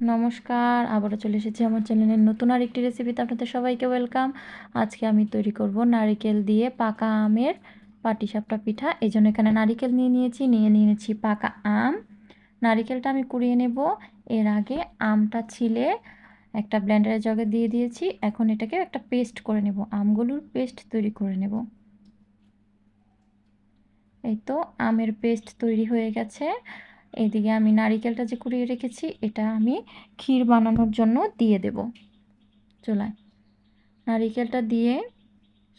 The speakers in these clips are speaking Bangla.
নমস্কার, আবারও চলে এসেছি আমার চ্যানেলের নতুন আর আরেকটি রেসিপিতে। আপনাদের সবাইকে ওয়েলকাম। আজকে আমি তৈরি করব নারিকেল দিয়ে পাকা আমের পাটিসাপটা পিঠা। এই জন্য এখানে নারিকেল নিয়ে নিয়েছি নিয়ে নিয়েছি পাকা আম। নারিকেলটা আমি কুড়িয়ে নেব। এর আগে আমটা ছিলে একটা ব্লেন্ডারের জগে দিয়ে দিয়েছি। এখন এটাকে একটা পেস্ট করে নেব। আমগুলোর পেস্ট তৈরি করে নেব। এই তো আমের পেস্ট তৈরি হয়ে গেছে। এদিকে আমি নারিকেলটা যে কুড়িয়ে রেখেছি, এটা আমি ক্ষীর বানানোর জন্য দিয়ে দেব। চুলায় নারিকেলটা দিয়ে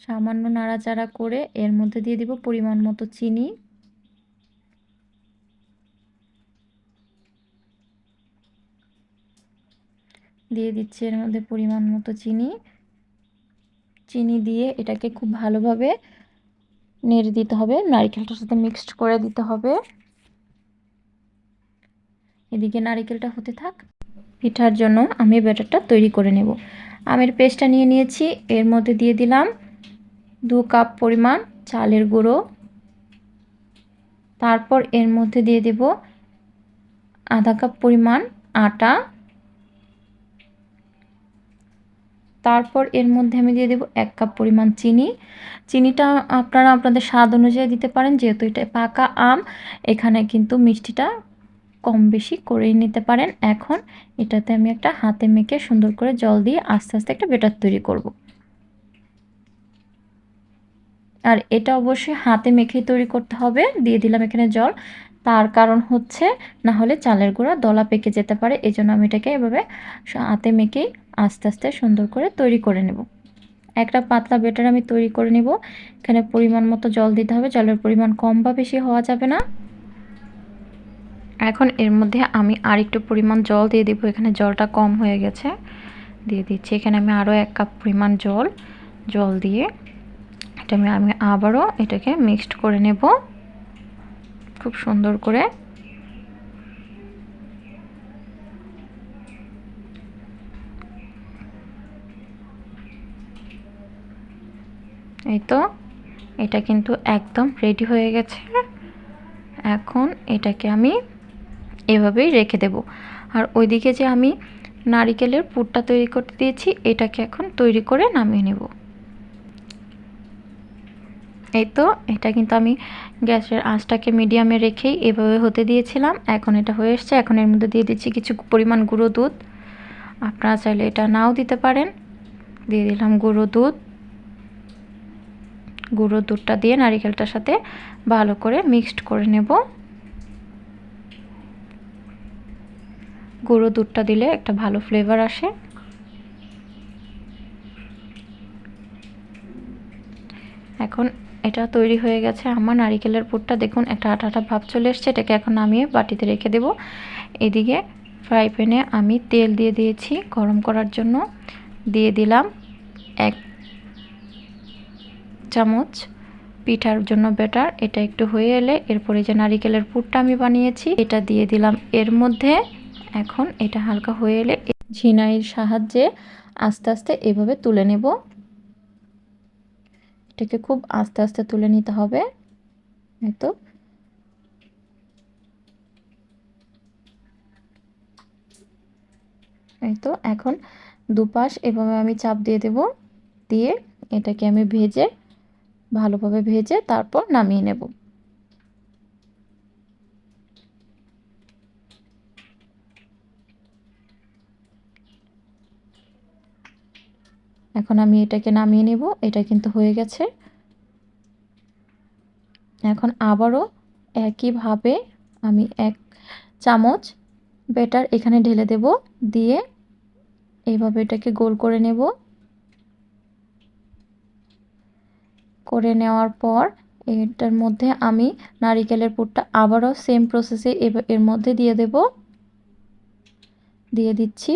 সামান্য নাড়াচাড়া করে এর মধ্যে দিয়ে দিব পরিমাণ মতো চিনি। দিয়ে দিচ্ছি এর মধ্যে পরিমাণ মতো চিনি। চিনি দিয়ে এটাকে খুব ভালোভাবে নেড়ে দিতে হবে, নারিকেলটার সাথে মিক্সড করে দিতে হবে। এদিকে নারিকেলটা হতে থাক। পিঠার জন্য আমি ব্যাটারটা তৈরি করে নেব। আমের পেস্টটা নিয়ে নিয়েছি। এর মধ্যে দিয়ে দিলাম দু কাপ পরিমাণ চালের গুঁড়ো। তারপর এর মধ্যে দিয়ে দেব আধা কাপ পরিমাণ আটা। তারপর এর মধ্যে আমি দিয়ে দেব এক কাপ পরিমাণ চিনি। চিনিটা আপনারা আপনাদের স্বাদ অনুযায়ী দিতে পারেন, যেহেতু এটা পাকা আম, এখানে কিন্তু মিষ্টিটা কম বেশি করেই নিতে পারেন। এখন এটাতে আমি একটা হাতে মেখে সুন্দর করে জল দিয়ে আস্তে আস্তে একটা বেটার তৈরি করব। আর এটা অবশ্যই হাতে মেখেই তৈরি করতে হবে। দিয়ে দিলাম এখানে জল। তার কারণ হচ্ছে না হলে চালের গুঁড়া দলা পেকে যেতে পারে। এই জন্য আমি এটাকে এভাবে হাতে মেখেই আস্তে আস্তে সুন্দর করে তৈরি করে নেব। একটা পাতলা বেটার আমি তৈরি করে নেব। এখানে পরিমাণ মতো জল দিতে হবে। জলের পরিমাণ কম বা বেশি হওয়া যাবে না। এখন এর মধ্যে আমি আর একটু পরিমাণ জল দিয়ে দিব। এখানে জলটা কম হয়ে গেছে। দিয়ে দিচ্ছি। এখানে আমি আরও এক কাপ পরিমাণ জল জল দিয়ে এটা আমি আমি আবারও এটাকে মিক্সড করে নেব। খুব সুন্দর করে। এই তো, এটা কিন্তু একদম রেডি হয়ে গেছে। এখন এটাকে আমি এভাবেই রেখে দেব। আর ওইদিকে যে আমি নারিকেলের পুরটা তৈরি করতে দিয়েছি, এটাকে এখন তৈরি করে নামিয়ে নেব। এই তো, এটা কিন্তু আমি গ্যাসের আঁচটাকে মিডিয়ামে রেখেই এভাবে হতে দিয়েছিলাম। এখন এটা হয়ে এসছে। এখন এর মধ্যে দিয়ে দিচ্ছি কিছু পরিমাণ গুঁড়ো দুধ। আপনারা চাইলে এটা নাও দিতে পারেন। দিয়ে দিলাম গুঁড়ো দুধ। গুঁড়ো দুধটা দিয়ে নারিকেলটার সাথে ভালো করে মিক্সড করে নেব। গুঁড়ো দুধটা দিলে একটা ভালো ফ্লেভার আসে। এখন এটা তৈরি হয়ে গেছে আমার নারিকেলের পুরটা। দেখুন, একটা আটা আটা ভাব চলে এসছে, এটাকে এখন নামিয়ে বাটিতে রেখে দেব। এদিকে ফ্রাই প্যানে আমি তেল দিয়ে দিয়েছি গরম করার জন্য। দিয়ে দিলাম এক চামচ পিঠার জন্য বেটার এটা একটু হয়ে এলে এরপরে যে নারিকেলের পুরটা আমি বানিয়েছি, এটা দিয়ে দিলাম। এর মধ্যে এখন এটা হালকা হয়ে এলে ঝিনাইয়ের সাহায্যে আস্তে আস্তে এভাবে তুলে নেব। এটাকে খুব আস্তে আস্তে তুলে নিতে হবে। এই তো। এই তো, এখন দুপাশ এভাবে আমি চাপ দিয়ে দেব। দিয়ে এটাকে আমি ভেজে ভালোভাবে ভেজে তারপর নামিয়ে নেব। এখন আমি এটাকে নামিয়ে নেব, এটা কিন্তু হয়ে গেছে। এখন আবারও একইভাবে আমি এক চামচ বেটার এখানে ঢেলে দেব, দিয়ে এইভাবে এটাকে গোল করে নেব। করে নেওয়ার পর এটার মধ্যে আমি নারিকেলের পুরটা আবারও সেম প্রসেসে এর মধ্যে দিয়ে দেব। দিয়ে দিচ্ছি।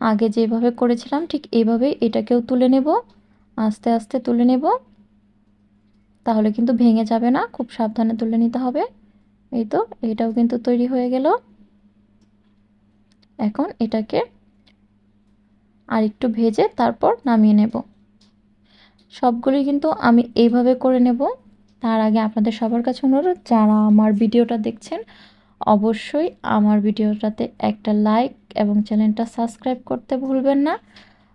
আগে যেভাবে করেছিলাম, ঠিক এইভাবেই এটাকেও তুলে নেব। আস্তে আস্তে তুলে নেব। তাহলে কিন্তু ভেঙে যাবে না, খুব সাবধানে তুলে নিতে হবে। এই তো, এটাও কিন্তু তৈরি হয়ে গেল। এখন এটাকে আর একটু ভেজে তারপর নামিয়ে নেব। সবগুলি কিন্তু আমি এইভাবে করে নেব। তার আগে আপনাদের সবার কাছে অনুরোধ, যারা আমার ভিডিওটা দেখছেন অবশ্যই আমার ভিডিওটাতে একটা লাইক এবং চ্যানেলটা সাবস্ক্রাইব করতে ভুলবেন না।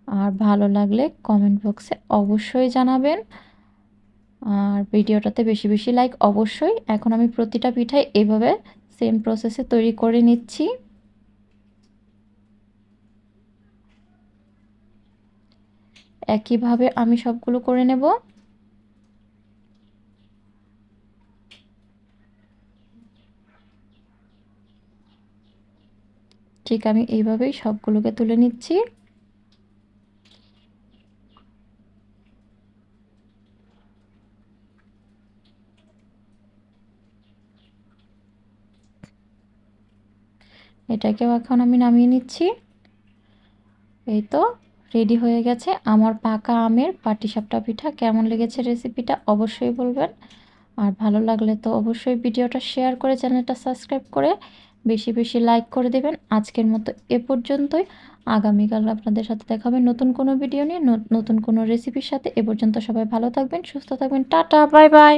আর ভালো লাগলে কমেন্ট বক্সে অবশ্যই জানাবেন। আর ভিডিওটাতে বেশি বেশি লাইক অবশ্যই। এখন আমি প্রতিটা পিঠাই এভাবে সেম প্রসেসে তৈরি করে নিচ্ছি। একইভাবে আমি সবগুলো করে নেব। ঠিক আমি এইভাবেই সবগুলোকে তুলে নিচ্ছি। এটাকেও এখন আমি নামিয়ে নিচ্ছি। এই তো, রেডি হয়ে গেছে আমার পাকা আমের পাটিসাপটা পিঠা। কেমন লেগেছে রেসিপিটা অবশ্যই বলবেন। আর ভালো লাগলে তো অবশ্যই ভিডিওটা শেয়ার করে চ্যানেলটা সাবস্ক্রাইব করে বেশি বেশি লাইক করে দেবেন। আজকের মতো এ পর্যন্তই। আগামীকাল আপনাদের সাথে দেখা হবে নতুন কোনো ভিডিও নিয়ে নতুন কোনো রেসিপির সাথে। এ পর্যন্ত সবাই ভালো থাকবেন, সুস্থ থাকবেন। Tata bye bye